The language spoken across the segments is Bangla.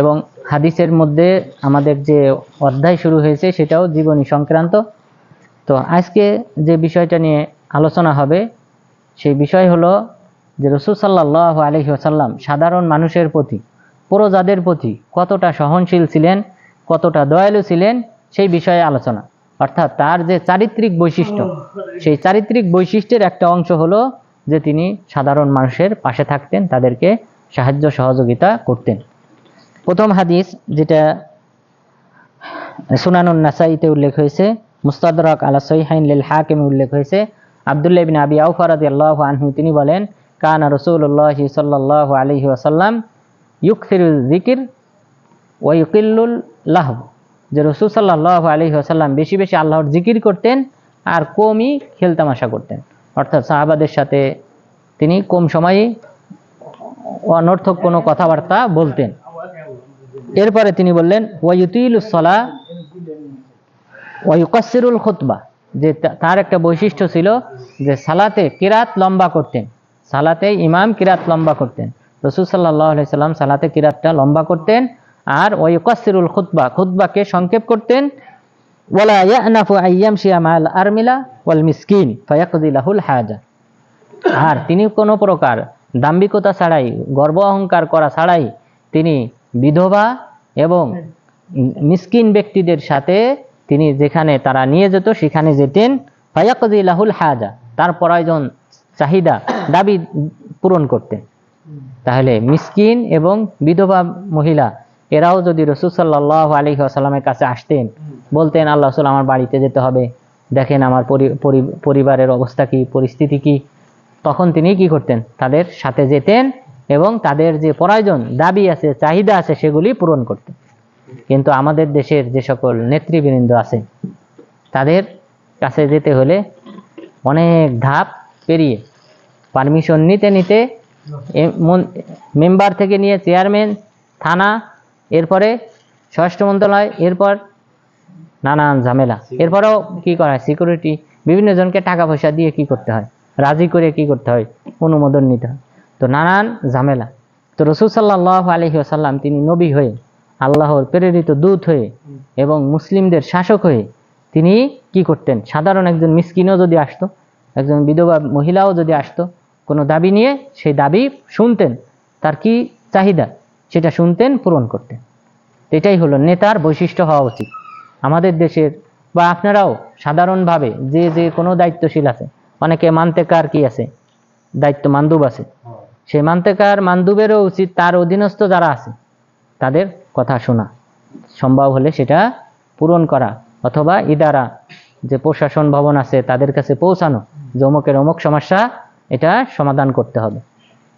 এবং হাদিসের মধ্যে আমাদের যে অধ্যায় শুরু হয়েছে সেটাও জীবনী সংক্রান্ত। তো আজকে যে বিষয়টা নিয়ে আলোচনা হবে, সেই বিষয় হলো যে রসুল সাল্লাহ আলহি আসাল্লাম সাধারণ মানুষের প্রতি, প্রজাদের প্রতি কতটা সহনশীল ছিলেন, কতটা দয়ালু ছিলেন, সেই বিষয়ে আলোচনা। অর্থাৎ তার যে চারিত্রিক বৈশিষ্ট্য, সেই চারিত্রিক বৈশিষ্ট্যের একটা অংশ হলো যে তিনি সাধারণ মানুষের পাশে থাকতেন, তাদেরকে সাহায্য সহযোগিতা করতেন। প্রথম হাদিস যেটা সুনানুন নাসাইতে উল্লেখ হয়েছে, মুস্তাদরক আলা সৈহাইন লিল হাকিমে উল্লেখ হয়েছে। আবদুল্লাহ বিন আবি আউফা রাদিয়াল্লাহু আনহু, তিনি বলেন, কানা রাসূলুল্লাহ সাল্লাল্লাহু আলাইহি ওয়াসাল্লাম ইউকসিরুল যিকির ওয়া ইউকিল্লুল লাহব যে রসুল সাল্লাহ আলহি আসাল্লাম বেশি বেশি আল্লাহর জিকির করতেন আর কমই খেলতামাশা করতেন। অর্থাৎ সাহাবাদের সাথে তিনি কম সময়ে অনর্থক কোনো কথাবার্তা বলতেন। এরপরে তিনি বললেন ওয়াইতুল সলা ওয়াইকাসিরুল খুতবা। যে তার একটা বৈশিষ্ট্য ছিল যে সালাতে কিরাত লম্বা করতেন। সালাতে ইমাম কিরাত লম্বা করতেন। রসুল সাল্লাহ সাল্লাম সালাতে কিরাতটা লম্বা করতেন আর ওয়াইকাসিরুল খুতবা, খুতবাকে সংক্ষেপ করতেন আরমিলা ওয়াল আর তিনি কোনো প্রকার দাম্ভিকতা ছাড়াই, গর্ব অহংকার করা ছাড়াই তিনি বিধবা এবং মিসকিন ব্যক্তিদের সাথে তিনি যেখানে তারা নিয়ে যেত সেখানে যেতেন। ফায়াকুদিলাহুল হাজা তার প্রয়োজন চাহিদা দাবি পূরণ করতেন। তাহলে মিসকিন এবং বিধবা মহিলা এরাও যদি রসুল সাল্লাহ আলী আসাল্লামের কাছে আসতেন বলতেন আল্লাহ রসুল আমার বাড়িতে যেতে হবে। দেখেন আমার পরি- পরি- পরিবারের অবস্থা কি পরিস্থিতি কি? তখন তিনি কি করতেন? তাদের সাথে যেতেন এবং তাদের যে প্রয়োজন দাবি আছে চাহিদা আছে সেগুলি পূরণ করতে। কিন্তু আমাদের দেশের যে সকল নেতৃবৃন্দ আছে তাদের কাছে যেতে হলে অনেক ধাপ পেরিয়ে পারমিশন নিতে নিতে মেম্বার থেকে নিয়ে চেয়ারম্যান থানা এরপরে স্বরাষ্ট্র মন্ত্রণালয় এরপর নানান ঝামেলা। এরপরেও কি করা হয়? সিকিউরিটি বিভিন্ন জনকে টাকা পয়সা দিয়ে কি করতে হয়? রাজি করে কি করতে হয়? অনুমোদন নিতে হয়। তো নানান ঝামেলা। তো রসুল সাল্লাহ আলহি আসাল্লাম তিনি নবী হয়ে, আল্লাহর প্রেরিত দূত হয়ে এবং মুসলিমদের শাসক হয়ে তিনি কি করতেন? সাধারণ একজন মিসকিনও যদি আসতো, একজন বিধবা মহিলাও যদি আসতো, কোনো দাবি নিয়ে সেই দাবি শুনতেন, তার কি চাহিদা? সেটা শুনতেন, পূরণ করতেন। এটাই হলো নেতার বৈশিষ্ট্য হওয়া উচিত। আমাদের দেশের বা আপনারাও সাধারণভাবে যে যে কোনো দায়িত্বশীল আছে, অনেকে মান্তেকার কি আছে, দায়িত্ব মান্দুব আছে সেই মান্তেকার মান্দুবেরও উচিত তার অধীনস্থ যারা আছে, তাদের কথা শোনা। সম্ভব হলে সেটা পূরণ করা অথবা ইদারা, যে প্রশাসন ভবন আছে তাদের কাছে পৌঁছানো, যে অমুকের অমুক সমস্যা, এটা সমাধান করতে হবে।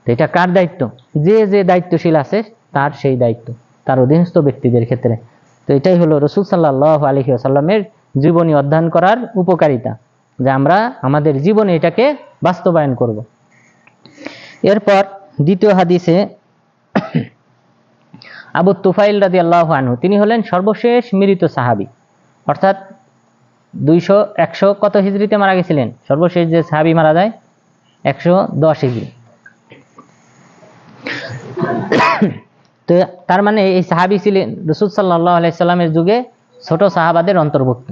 তো এটা কার দায়িত্ব? যে যে দায়িত্বশীল আছে তার সেই দায়িত্ব, তার অধীনস্থ ব্যক্তিদের ক্ষেত্রে। তো এটাই হলো রসুল সাল্লাহ আলহি আসাল্লামের জীবনী অধ্যয়ন করার উপকারিতা, যে আমরা আমাদের জীবনে এটাকে বাস্তবায়ন করব। এরপর দ্বিতীয় হাদিসে আবু তুফাইল রাজি আল্লাহ আনহু, তিনি হলেন সর্বশেষ মৃত সাহাবি। অর্থাৎ দুইশো, একশো কত হিজড়িতে মারা গেছিলেন? সর্বশেষ যে সাহাবি মারা যায়, একশো দশ হিজড়ি। তো তার মানে এই সাহাবি ছিলেন রসুল সাল্লাহ আলাইসাল্লামের যুগে ছোট সাহাবাদের অন্তর্ভুক্ত।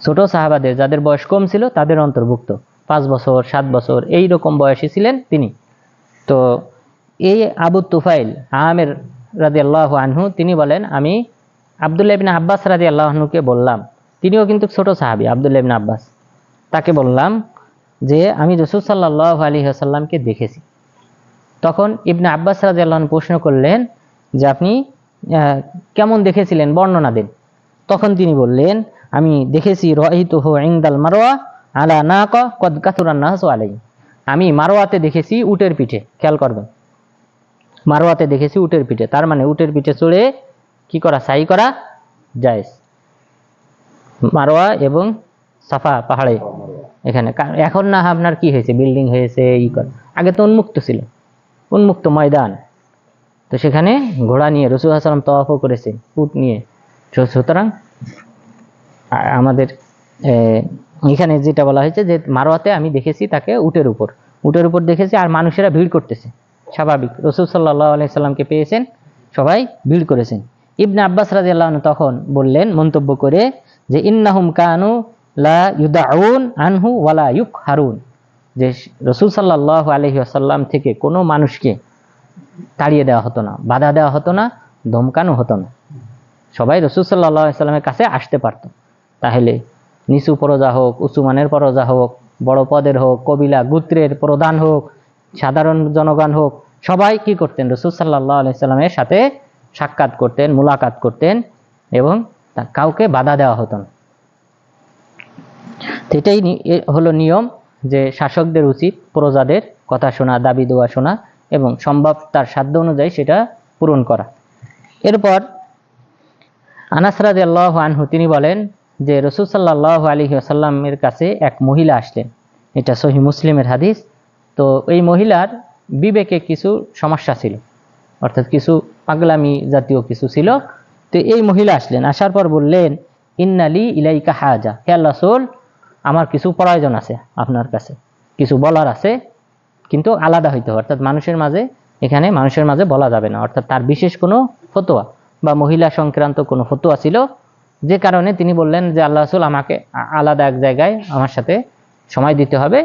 ছোট সাহাবাদের, যাদের বয়স কম ছিল, তাদের অন্তর্ভুক্ত। পাঁচ বছর, সাত বছর এই রকম বয়সী ছিলেন তিনি। তো এই আবু তুফাইল আহমের রাজি আল্লাহ আনহু, তিনি বলেন, আমি আবদুল্লাহ ইবিন আব্বাস রাজি আল্লাহনুকে বললাম। তিনিও কিন্তু ছোট সাহাবি, আবদুল্লাহ আব্বাস। তাকে বললাম যে, আমি রসুল সাল্লাহ আলী আসাল্লামকে দেখেছি। তখন ইবনে আব্বাস রাজি আল্লাহন প্রশ্ন করলেন যে, আপনি কেমন দেখেছিলেন বর্ণনা দেন? তখন তিনি বললেন, আমি দেখেছি রহিত হো ইংদাল মারোয়া আলা না কদ কাতুরান নাহসু আলাই আমি মারোয়াতে দেখেছি উটের পিঠে, খেয়াল করবেন। মারোয়াতে দেখেছি উটের পিঠে, তার মানে উটের পিঠে চড়ে কি করা সাই করা জায়েজ। মারোয়া এবং সাফা পাহাড়ে এখানে। এখন না, আপনার কি হয়েছে? বিল্ডিং হয়েছে, ই কর। আগে তো উন্মুক্ত ছিল। উন্মুক্ত ময়দান। তো সেখানে ঘোড়া নিয়ে রসুল হাসালাম তওয়াফও করেছে উট নিয়ে। সুতরাং আমাদের এখানে যেটা বলা হয়েছে যে মারোয়াতে আমি দেখেছি তাকে উটের উপর। উটের উপর দেখেছি আর মানুষেরা ভিড় করতেছে। স্বাভাবিক। রসুল সাল্লাহ আলাইসাল্লামকে পেয়েছেন, সবাই ভিড় করেছেন। ইবনে আব্বাস রাজিয়াল্লাহ তখন বললেন, মন্তব্য করে যে, ইন্নাহুম কানু লা ইউদাউন আনহু ওয়ালা ইউক হারুন যে, রসুল সাল্লাহ আলহি আসাল্লাম থেকে কোনো মানুষকে তাড়িয়ে দেওয়া হতো না, বাধা দেওয়া হতো না, ধমকানো হতো না। সবাই রসুল সাল্লাহ সাল্লামের কাছে আসতে পারত। তাহলে নিচু পরজা হোক, উঁচু মানের পরজা হোক, বড় পদের হোক, কবিলা, গোত্রের প্রধান হোক, সাধারণ জনগণ হোক, সবাই কি করতেন? রসুল সাল্লাহ আলাইসাল্লামের সাথে সাক্ষাৎ করতেন, মুলাকাত করতেন এবং কাউকে বাধা দেওয়া হতো না। এটাই হলো নিয়ম যে শাসকদের উচিত প্রজাদের কথা শোনা, দাবি দেওয়া শোনা এবং সম্ভব তার সাধ্য অনুযায়ী সেটা পূরণ করা। এরপর আনাসরাদ আল্লাহ আনহু, তিনি বলেন যে রসুল সাল্লাহ আলী আসাল্লামের কাছে এক মহিলা আসলেন। এটা সহি মুসলিমের হাদিস। তো এই মহিলার বিবেকে কিছু সমস্যা ছিল। অর্থাৎ কিছু পাগলামি জাতীয় কিছু ছিল। তো এই মহিলা আসলেন। আসার পর বললেন ইন্নালি ইলাইকা হাজা। হে আল্লাহ রসুল, আমার কিছু প্রয়োজন আছে আপনার কাছে। কিছু বলার আছে কিন্তু আলাদা হইতে হবে। অর্থাৎ মানুষের মাঝে এখানে মানুষের মাঝে বলা যাবে না। অর্থাৎ তার বিশেষ কোনো ফতোয়া বা মহিলা সংক্রান্ত কোনো ফতোয়া ছিল যে কারণে তিনি বললেন যে, আল্লাহ রসুল আমাকে আলাদা এক জায়গায় আমার সাথে সময় দিতে হবে।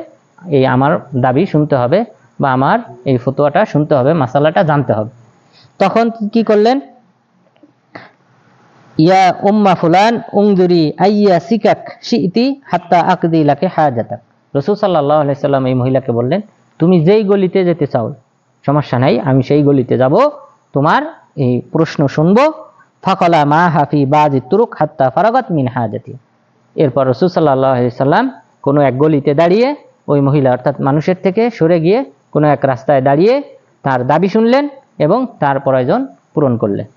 এই আমার দাবি শুনতে হবে বা আমার এই ফতোয়াটা শুনতে হবে, মাসালাটা জানতে হবে। তখন কি করলেন? ইয়া উম্মা ফুলান উংদুরি আইয়া সিকাক শিইতি হাত্তা আকদি লাকে হাজাতাক। রসুল সাল্লাহ আলাইসাল্লাম এই মহিলাকে বললেন, তুমি যেই গলিতে যেতে চাও, সমস্যা নাই, আমি সেই গলিতে যাব, তোমার এই প্রশ্ন শুনব ফকলা মা হাফি বাজি তুরুক হাত্তা ফারাগত মিন হাজাতি। এরপর রসুল সাল্লাহ সাল্লাম কোনো এক গলিতে দাঁড়িয়ে ওই মহিলা অর্থাৎ মানুষের থেকে সরে গিয়ে কোনো এক রাস্তায় দাঁড়িয়ে তার দাবি শুনলেন এবং তার প্রয়োজন পূরণ করলেন।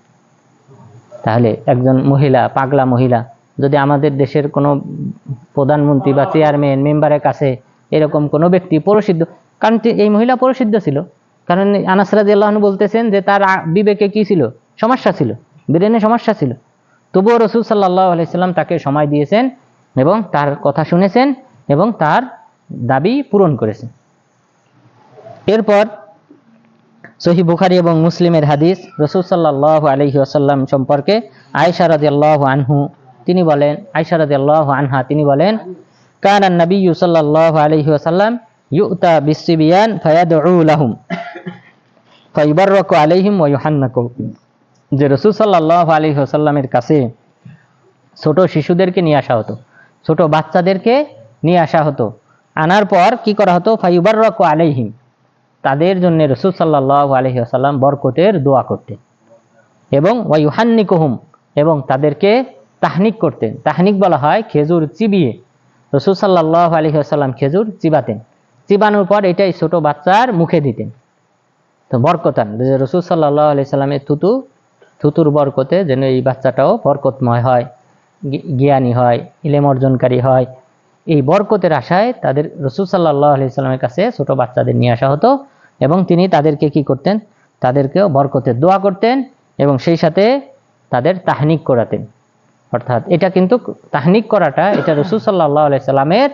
তাহলে একজন মহিলা, পাগলা মহিলা, যদি আমাদের দেশের কোনো প্রধানমন্ত্রী বা চেয়ারম্যান, মেম্বারের কাছে এরকম কোনো ব্যক্তি প্রসিদ্ধ, কারণ এই মহিলা প্রসিদ্ধ ছিল। কারণ আনাসরাদ আল্লাহন বলতেছেন যে তার বিবেকে কি ছিল? সমস্যা ছিল। ব্রেনে সমস্যা ছিল। তবুও রসুল সাল্লাহ আলাইসাল্লাম তাকে সময় দিয়েছেন এবং তার কথা শুনেছেন এবং তার দাবি পূরণ করেছেন। এরপর সহি বুখারি এবং মুসলিমের হাদিস রসুল সাল্লাহ আলহি আসাল্লাম সম্পর্কে আয়সা রাদিয়াল্লাহু আনহু তিনি বলেন আয়সা রাদিয়াল্লাহু আনহা তিনি বলেন, কান নবী সাল্লাল্লাহু আলাইহি ওয়াসাল্লাম ইউতা বিসিবিয়ান ফায়াদউ লাহুম, ফাইবাররাকু আলাইহিম ওয়া ইউহান্নাকু যে রসুল সাল্লাহ আলাইহি ওয়াসাল্লামের কাছে ছোট শিশুদেরকে নিয়ে আসা হতো, ছোট বাচ্চাদেরকে নিয়ে আসা হতো। আনার পর কি করা হতো? ফাইবাররাকু আলাইহিম। তাদের জন্য রসুল সাল্লাহ আলহি আসাল্লাম বরকতের দোয়া করতেন এবং ওয়াইহান্নিকুহুম এবং তাদেরকে তাহনিক করতেন। তাহনিক বলা হয় খেজুর চিবিয়ে। রসুল সাল্লাহ আলহি আসাল্লাম খেজুর চিবাতেন। চিবানোর পর এটাই ছোট বাচ্চার মুখে দিতেন। তো বরকতান রসুল সাল্লাহ আলি সাল্লামের থুতু থুতুর বরকতে যেন এই বাচ্চাটাও বরকতময় হয়, জ্ঞ- জ্ঞানী হয়, ইলেম অর্জনকারী হয়। এই বরকতের আশায় তাদের রসুল সাল্লাহ আলি সাল্লামের কাছে ছোট বাচ্চাদের নিয়ে আসা হতো এবং তিনি তাদেরকে কি করতেন? তাদেরকেও বরকতের দোয়া করতেন এবং সেই সাথে তাদের তাহনিক করাতেন। অর্থাৎ এটা কিন্তু তাহনিক করাটা এটা রসুল সাল্লাহ আলি সাল্লামের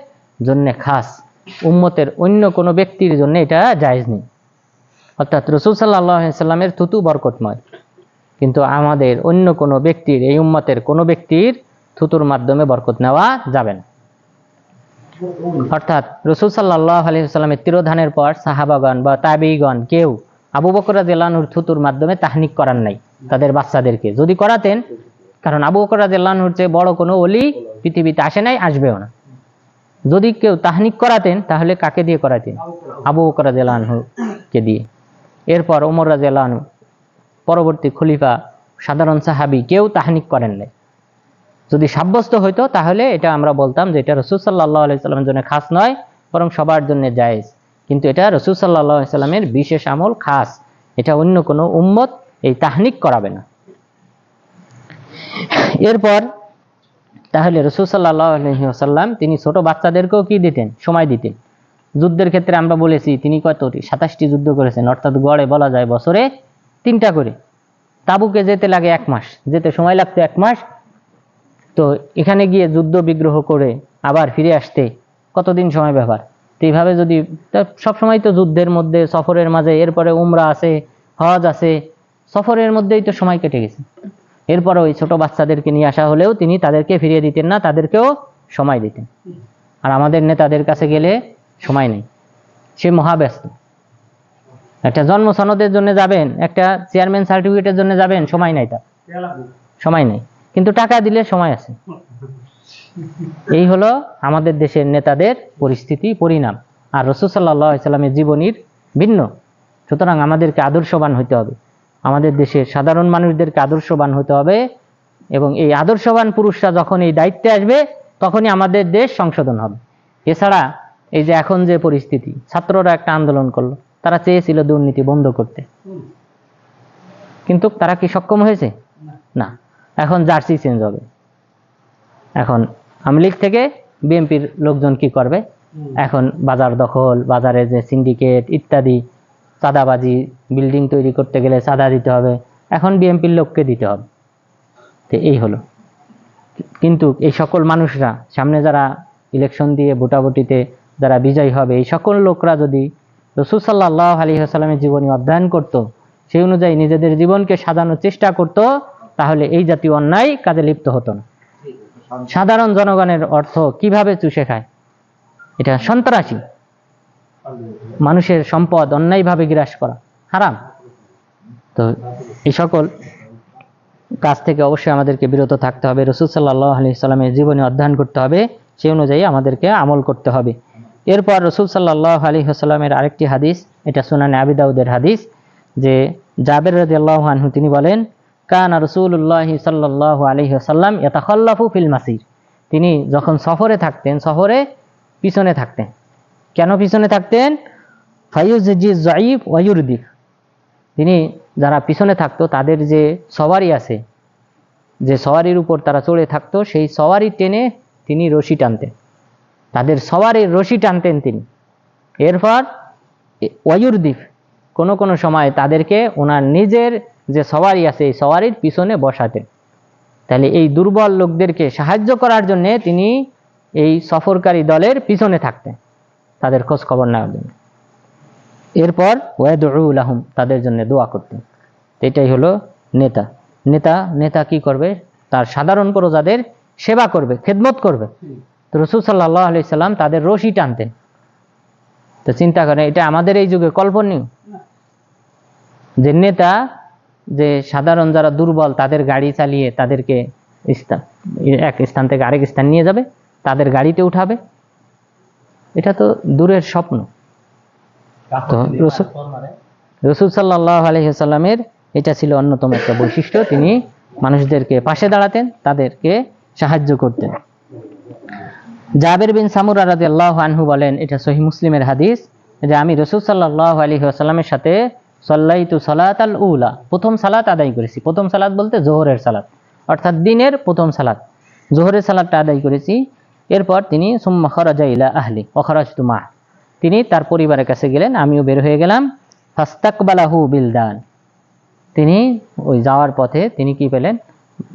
জন্য খাস। উম্মতের অন্য কোনো ব্যক্তির জন্য এটা জায়েজ নেই। অর্থাৎ রসুল সাল্লাহ সাল্লামের থুতু বরকতময়। কিন্তু আমাদের অন্য কোনো ব্যক্তির, এই উম্মতের কোনো ব্যক্তির থুতুর মাধ্যমে বরকত নেওয়া যাবে না। অর্থাৎ রসুল সাল্লাহ আলহিহাস্লামের তিরোধানের পর সাহাবাগণ বা তাবিগণ কেউ আবু বকর জেলানুর থুতুর মাধ্যমে তাহনিক করার নাই তাদের বাচ্চাদেরকে। যদি করাতেন, কারণ আবু বকর জেলানুর চেয়ে বড় কোনো অলি পৃথিবীতে আসে নাই, আসবেও না। যদি কেউ তাহনিক করাতেন, তাহলে কাকে দিয়ে করাতেন? আবু বকর জেলানহুকে দিয়ে। এরপর ওমর রাজু পরবর্তী খলিফা, সাধারণ সাহাবি কেউ তাহনিক করেন নাই। যদি সাব্যস্ত হইতো, তাহলে এটা আমরা বলতাম যে এটা রসুল সাল্লাহ আলাইসাল্লামের জন্য খাস নয়, বরং সবার জন্য জায়েজ। কিন্তু এটা রসুল সাল্লাহ সাল্লামের বিশেষ আমল খাস। এটা অন্য কোনো উম্মত এই তাহনিক করাবে না। এরপর, তাহলে রসুল সাল্লাহ আলহিহাসাল্লাম তিনি ছোট বাচ্চাদেরকেও কি দিতেন? সময় দিতেন। যুদ্ধের ক্ষেত্রে আমরা বলেছি, তিনি কতটি সাতাশটি যুদ্ধ করেছেন। অর্থাৎ গড়ে বলা যায় বছরে তিনটা করে। তাবুকে যেতে লাগে এক মাস। যেতে সময় লাগতো এক মাস। তো এখানে গিয়ে যুদ্ধ বিগ্রহ করে আবার ফিরে আসতে কতদিন সময় ব্যাপার তো এইভাবে যদি সবসময় তো যুদ্ধের মধ্যে, সফরের মাঝে, এরপরে উমরা আছে, হজ আছে, সফরের মধ্যেই তো সময় কেটে গেছে। এরপরে ওই ছোট বাচ্চাদেরকে নিয়ে আসা হলেও তিনি তাদেরকে ফিরিয়ে দিতেন না, তাদেরকেও সময় দিতেন। আর আমাদের নেতাদের কাছে গেলে সময় নেই। সে মহাব্যস্ত। একটা জন্ম সনদের জন্য যাবেন, একটা চেয়ারম্যান সার্টিফিকেটের জন্য যাবেন, সময় নাই তার। সময় নেই। কিন্তু টাকা দিলে সময় আছে। এই হলো আমাদের দেশের নেতাদের পরিস্থিতি, পরিণাম। আর রসুল সাল্লাহ জীবনীর ভিন্ন। সুতরাং আমাদেরকে আদর্শবান হতে হবে। আমাদের দেশের সাধারণ মানুষদেরকে আদর্শবান হতে হবে এবং এই আদর্শবান পুরুষরা যখন এই দায়িত্বে আসবে, তখনই আমাদের দেশ সংশোধন হবে। এছাড়া এই যে এখন যে পরিস্থিতি, ছাত্ররা একটা আন্দোলন করল। তারা চেয়েছিল দুর্নীতি বন্ধ করতে। কিন্তু তারা কি সক্ষম হয়েছে? না। এখন জার্সি চেঞ্জ হবে। এখন আওয়ামী লীগ থেকে বিএনপির লোকজন কি করবে? এখন বাজার দখল, বাজারে যে সিন্ডিকেট ইত্যাদি, চাঁদাবাজি বিল্ডিং তৈরি করতে গেলে চাঁদা দিতে হবে। এখন বিএনপির লোককে দিতে হবে। তো এই হলো। কিন্তু এই সকল মানুষরা, সামনে যারা ইলেকশন দিয়ে ভোটাভুটিতে যারা বিজয়ী হবে, এই সকল লোকরা যদি রসুল সাল্লাহ আলী হাসালামের জীবনী অধ্যয়ন করত, সেই অনুযায়ী নিজেদের জীবনকে সাজানোর চেষ্টা করত, তাহলে এই জাতীয় অন্যায় কাজে লিপ্ত হতো না। সাধারণ জনগণের অর্থ কীভাবে চুষে খায়? এটা সন্ত্রাসী। মানুষের সম্পদ অন্যায়ভাবে গ্রাস করা, হারাম। তো এই সকল কাজ থেকে অবশ্যই আমাদেরকে বিরত থাকতে হবে। রসুল সাল্লাহ আলি সাল্লামের জীবনে অধ্যয়ন করতে হবে, সেই অনুযায়ী আমাদেরকে আমল করতে হবে। এরপর রসুল সাল্লাহ আলী সাল্লামের আরেকটি হাদিস, এটা সুনানে আবিদাউদের হাদিস, যে জাবের রাজি আল্লাহ আনহু তিনি বলেন, কানা রসুল্লাহ সাল্লাহ আলী সাল্লাম ইয়াতাখাল্লাফু ফিল মাসির। তিনি যখন সফরে থাকতেন, সফরে পিছনে থাকতেন। কেন পিছনে থাকতেন? ফাইউজি জাইফ ওয়ুরদিফ তিনি যারা পিছনে থাকতো, তাদের যে সওয়ারি আছে, যে সওয়ারির উপর তারা চড়ে থাকতো, সেই সওয়ারি টেনে তিনি রশি টানতেন। তাদের সওয়ারির রশি টানতেন তিনি। এরপর ওয়ুরদ্বীপ কোনো কোনো সময় তাদেরকে ওনার নিজের যে সওয়ারি আছে, এই সওয়ারির পিছনে বসাতেন। তাহলে এই দুর্বল লোকদেরকে সাহায্য করার জন্যে তিনি এই সফরকারী দলের পিছনে থাকতেন, তাদের খোঁজ খবর নেওয়ার জন্য। এরপর ওয়াদুল আহম তাদের জন্য দোয়া করতেন। এটাই হলো নেতা। নেতা নেতা কি করবে? তার সাধারণ প্রজাদের সেবা করবে, খেদমত করবে। তো রসুল সাল্লাহ আলি সাল্লাম তাদের রশি টানতেন। তো চিন্তা করেন এটা আমাদের এই যুগে কল্পনীয় যে নেতা যে সাধারণ যারা দুর্বল তাদের গাড়ি চালিয়ে তাদেরকে স্থান এক স্থান থেকে আরেক স্থান নিয়ে যাবে তাদের গাড়িতে উঠাবে। এটা তো দূরের স্বপ্ন। রসুল রসুল সাল্লাহ আলহিসাল্লামের এটা ছিল অন্যতম একটা বৈশিষ্ট্য। তিনি মানুষদেরকে পাশে দাঁড়াতেন তাদেরকে সাহায্য করতেন। জাবের বিন সামুরা রাজি আল্লাহ আনহু বলেন, এটা সহি মুসলিমের হাদিস যে আমি রসুল সাল্লাহ আলী আসাল্লামের সাথে সল্লাইতু সালাত আল উলা, প্রথম সালাত আদায় করেছি। প্রথম সালাত বলতে জোহরের সালাত, অর্থাৎ দিনের প্রথম সালাত। জোহরের সালাদটা আদায় করেছি, এরপর তিনি সুম্মা খরাজা ইলা আহলি অখরাজ মা, তিনি তার পরিবারের কাছে গেলেন, আমিও বের হয়ে গেলাম, ফাস্তাকবালাহু বিলদান। তিনি ওই যাওয়ার পথে তিনি কি পেলেন?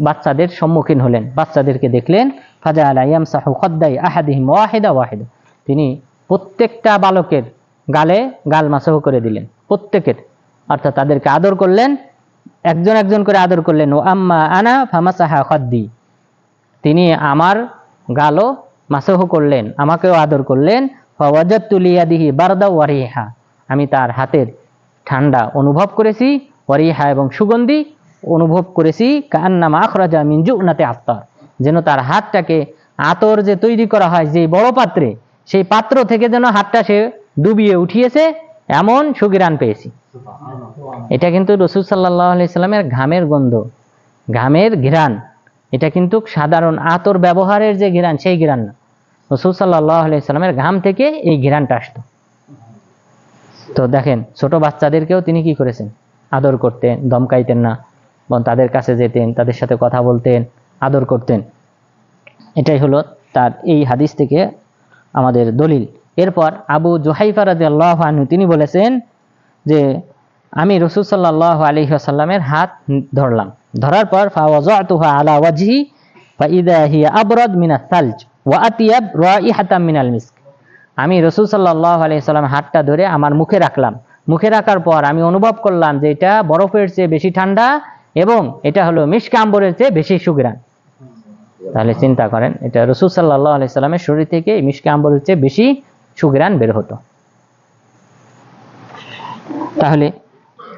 বাচ্চাদের সম্মুখীন হলেন, বাচ্চাদেরকে দেখলেন ফাজা আলাইয়াম সাহু খদ্দাই আহাদিহিম ওয়াহেদা ওয়াহেদা। তিনি প্রত্যেকটা বালকের গালে গাল মাসহ করে দিলেন, প্রত্যেকের। অর্থাৎ তাদেরকে আদর করলেন, একজন একজন করে আদর করলেন। ও আম্মা আনা ফামাসাহা খদ্দি। তিনি আমার গালও মাসহ করলেন, আমাকেও আদর করলেন। তুলিয়াদিহি বারদা ওয়ারিহা আমি তার হাতের ঠান্ডা অনুভব করেছি ওয়ারিহা এবং সুগন্ধি অনুভব করেছি কান্নামা আখরাজা মিনজু উনাতে আত্মার যেন তার হাতটাকে আতর যে তৈরি করা হয় যে বড় পাত্রে, সেই পাত্র থেকে যেন হাতটা সে ডুবিয়ে উঠিয়েছে, এমন সুগিরান পেয়েছি। এটা কিন্তু রসুল সাল্লাহ আলাইসাল্লামের ঘামের গন্ধ, ঘামের ঘিরান এটা কিন্তু সাধারণ আতর ব্যবহারের যে ঘিরান সেই ঘিরান না। রসুল সাল্লাহ আলাইসাল্লামের ঘাম থেকে এই ঘিরানটা আসতো। তো দেখেন, ছোট বাচ্চাদেরকেও তিনি কি করেছেন? আদর করতেন, দমকাইতেন না তাদের কাছে যেতেন, তাদের সাথে কথা বলতেন আদর করতেন। এটাই হলো তার এই হাদিস থেকে আমাদের দলিল। এরপর আবু জোহাইফা রাজি আল্লাহ তিনি বলেছেন যে, আমি রসুল সাল্লাহ আলী আসাল্লামের হাত ধরলাম। ধরার পর ফাওয়াজতুহা আলা ওয়াজহি আবরাদ মিনা সালজ মিনাল মিস্ক। আমি রসুল সাল্লাহ আলী সাল্লামের হাতটা ধরে আমার মুখে রাখলাম। মুখে রাখার পর আমি অনুভব করলাম যে এটা বরফের চেয়ে বেশি ঠান্ডা এবং এটা হলো মিষ্ক আম্বরের চেয়ে বেশি সুগ্রান তাহলে চিন্তা করেন, এটা রসুল সাল্লাহ আলি সাল্লামের শরীর থেকে এই মিষ্কি আম্বরের চেয়ে বেশি সুগ্রান বের হতো। তাহলে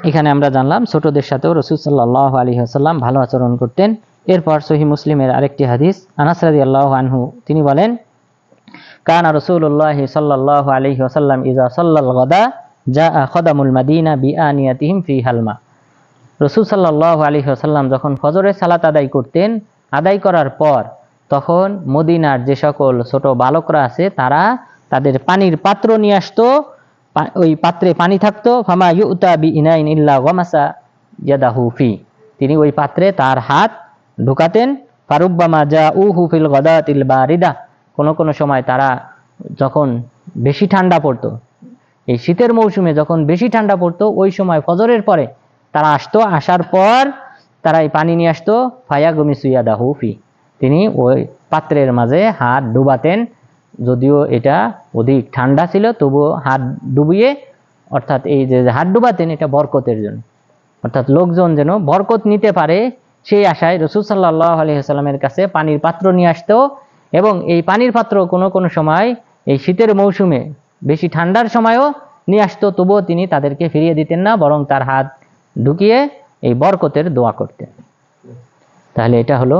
এখানে আমরা জানলাম, ছোটদের সাথেও রসুল সাল্লাহ আলী আসাল্লাম ভালো আচরণ করতেন। এরপর সহি মুসলিমের আরেকটি হাদিস আনাসরাদি আল্লাহ আনহু, তিনি বলেন, কানা রসুল্লাহ সাল্লাহ আলহি আসাল্লাম ইজা সাল্লাল গদা যা খদামুল মাদিনা বি আনিয়াতিহিম ফি হালমা রসুল সাল্লাহ আলী আসাল্লাম যখন ফজরের সালাত আদায় করতেন আদায় করার পর তখন মদিনার যে সকল ছোট বালকরা আছে, তারা তাদের পানির পাত্র নিয়ে আসতো। ওই পাত্রে পানি থাকতো। ফামা ইউতা বি ইনাইন ইল্লা ওয়ামাসা ইয়াদাহু ফি। তিনি ওই পাত্রে তার হাত ঢুকাতেন। ফারুব্বামা যা উ হুফিল গদাতিল বারিদা। কোনো কোনো সময় তারা যখন বেশি ঠান্ডা পড়তো, এই শীতের মৌসুমে যখন বেশি ঠান্ডা পড়তো, ওই সময় ফজরের পরে তারা আসতো। আসার পর তারা এই পানি নিয়ে আসতো ফায়া গমি সুইয়াদা হুফি তিনি ওই পাত্রের মাঝে হাত ডুবাতেন, যদিও এটা অধিক ঠান্ডা ছিল, তবুও হাত ডুবিয়ে, অর্থাৎ এই যে হাত ডুবাতেন, এটা বরকতের জন্য। অর্থাৎ লোকজন যেন বরকত নিতে পারে, সেই আশায় রসুল সাল্লাহ আলহিহাস্লামের কাছে পানির পাত্র নিয়ে আসতো এবং এই পানির পাত্র কোনো কোনো সময় এই শীতের মৌসুমে বেশি ঠান্ডার সময়ও নিয়ে আসতো, তবুও তিনি তাদেরকে ফিরিয়ে দিতেন না, বরং তার হাত ঢুকিয়ে এই বরকতের দোয়া করতেন। তাহলে এটা হলো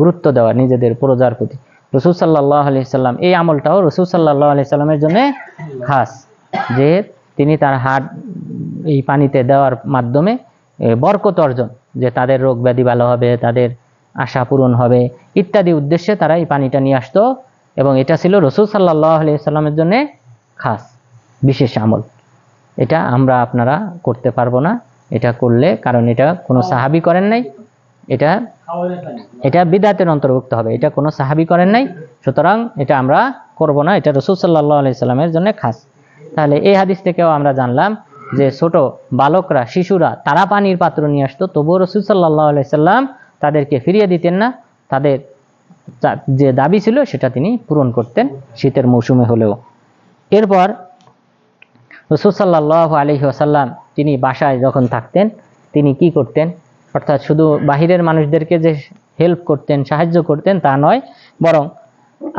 গুরুত্ব দেওয়া নিজেদের প্রজার প্রতি। রসুল সাল্লাহ আলহিসাল্লাম এই আমলটাও রসুল সাল্লাহ আলহিসাল্লামের জন্য খাস। যে তিনি তার হাত এই পানিতে দেওয়ার মাধ্যমে বরকত অর্জন, যে তাদের রোগ ব্যাধি ভালো হবে, তাদের আশা পূরণ হবে, ইত্যাদি উদ্দেশ্যে তারা এই পানিটা নিয়ে আসতো। এবং এটা ছিল রসুল সাল্লাহ আলহিসাল্লামের জন্য খাস, বিশেষ আমল। এটা আমরা আপনারা করতে পারব না। এটা করলে কারণ এটা কোনো সাহাবি করেন নাই এটা এটা বিদাতের অন্তর্ভুক্ত হবে এটা কোনো সাহাবি করেন নাই সুতরাং এটা আমরা করব না এটা রসুল সাল্লাহ আলাইসাল্লামের জন্য খাস। তাহলে এই হাদিস থেকেও আমরা জানলাম যে ছোট বালকরা শিশুরা তারা পানির পাত্র নিয়ে আসতো তবুও রসুল সাল্লাহ আলাইসাল্লাম তাদেরকে ফিরিয়ে দিতেন না তাদের যে দাবি ছিল সেটা তিনি পূরণ করতেন শীতের মৌসুমে হলেও। এরপর রসুল সাল্লাহ আলহি আসাল্লাম তিনি বাসায় যখন থাকতেন, তিনি কি করতেন? অর্থাৎ শুধু বাহিরের মানুষদেরকে যে হেল্প করতেন, সাহায্য করতেন, তা নয়, বরং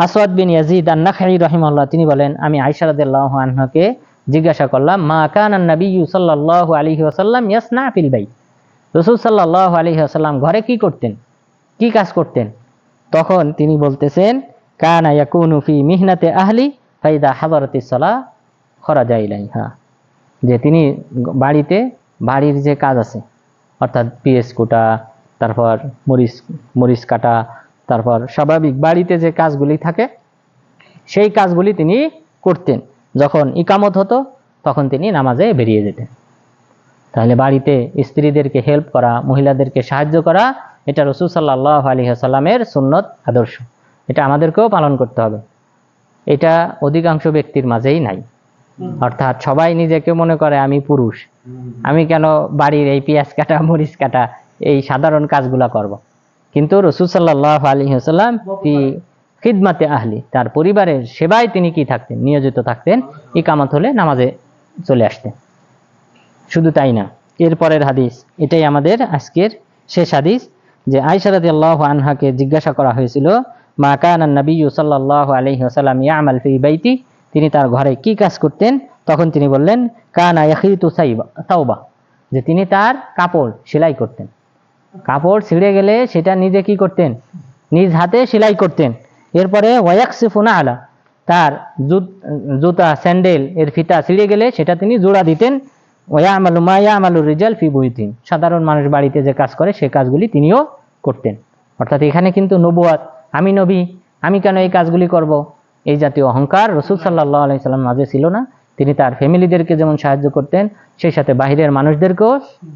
আসওয়াদ বিন ইয়াজিদ আন্নাখাই রহিমাল্লাহ তিনি বলেন, আমি আইসারাদাল্লাহ আনহাকে জিজ্ঞাসা করলাম, মা কান নবী সাল্লাহ আলহি আসাল্লাম ইয়াসনা ফিল বাই রসুল সাল্লাহ আলহি আসাল্লাম ঘরে কি করতেন? কি কাজ করতেন? তখন তিনি বলতেছেন, কানা ইয়াকুনু ফি মিহনাতে আহলি, ফাইদা হাজারতি সালা খরাজা ইলাইহা। যে তিনি বাড়িতে বাড়ির যে কাজ আছে, অর্থাৎ পিএস কোটা, তারপর মরিচ মরিচ কাটা, তারপর স্বাভাবিক বাড়িতে যে কাজগুলি থাকে, সেই কাজগুলি তিনি করতেন। যখন ইকামত হতো, তখন তিনি নামাজে বেরিয়ে যেতেন। তাহলে বাড়িতে স্ত্রীদেরকে হেল্প করা, মহিলাদেরকে সাহায্য করা, এটা রসুল সাল্লাহ আলী সাল্লামের সুন্নত আদর্শ। এটা আমাদেরকেও পালন করতে হবে। এটা অধিকাংশ ব্যক্তির মাঝেই নাই। অর্থাৎ সবাই নিজেকে মনে করে আমি পুরুষ। আমি কেন বাড়ির এই পেঁয়াজ কাটা মরিচ কাটা এই সাধারণ কাজগুলা করব। কিন্তু রসুল সাল্লাহ আলী সাল্লাম খিদমাতে আহলি তার পরিবারের সেবায় তিনি কি থাকতেন? নিয়োজিত থাকতেন ইকামত হলে নামাজে চলে আসতেন। শুধু তাই না এরপরের হাদিস এটাই আমাদের আজকের শেষ হাদিস যে আয়সারাদি আল্লাহ আনহাকে জিজ্ঞাসা করা হয়েছিল মা কান নবী সাল্লাহ আলহি আসাল্লাম ইয়ামাল ফি বাইতি? তিনি তার ঘরে কি কাজ করতেন? তখন তিনি বললেন, কানা ইয়াহিতু সাইবা, তাওবা যে তিনি তার কাপড় সেলাই করতেন। কাপড় ছিঁড়ে গেলে সেটা নিজে কি করতেন? নিজ হাতে সেলাই করতেন। এরপরে ওয়াক্সিফুনা আলা তার জুতা, স্যান্ডেল, এর ফিতা ছিঁড়ে গেলে সেটা তিনি জোড়া দিতেন। ওয়ামালু মা ইয়ামালু রিজাল ফি বুইতিন, সাধারণ মানুষ বাড়িতে যে কাজ করে সে কাজগুলি তিনিও করতেন। অর্থাৎ এখানে কিন্তু নবুয়াত আমি নবী, আমি কেন এই কাজগুলি করব? এই জাতীয় অহংকার রসুল সাল্লাহ আলাইসাল্লাম মাঝে ছিল না। তিনি তার ফ্যামিলিদেরকে যেমন সাহায্য করতেন, সেই সাথে বাহিরের মানুষদেরকেও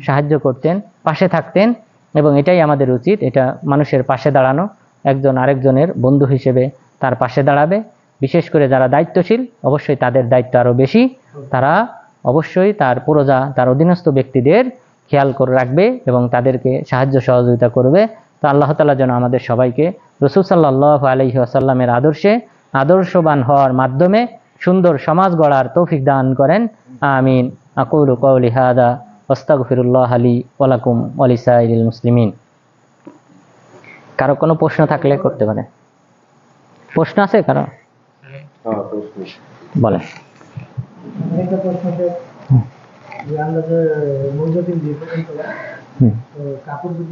সাহায্য করতেন, পাশে থাকতেন এবং এটাই আমাদের উচিত। এটা মানুষের পাশে দাঁড়ানো, একজন আরেকজনের বন্ধু হিসেবে তার পাশে দাঁড়াবে। বিশেষ করে যারা দায়িত্বশীল, অবশ্যই তাদের দায়িত্ব আরও বেশি। তারা অবশ্যই তার পুরোজা, তার অধীনস্থ ব্যক্তিদের খেয়াল করে রাখবে এবং তাদেরকে সাহায্য সহযোগিতা করবে। তো আল্লাহ তালা যেন আমাদের সবাইকে রসুল সাল্লাহ আলহি আসাল্লামের আদর্শে আদর্শবান হওয়ার মাধ্যমে সুন্দর সমাজ গড়ার তৌফিক দান করেন। আমিন। আকুল কৌলি হাদা ওস্তাগফিরুল্লাহ আলী ওয়ালাকুম ওয়ালিসাইল মুসলিমিন। কারও কোনো প্রশ্ন থাকলে করতে পারে। প্রশ্ন আছে কারও? বলে কাপড় যদি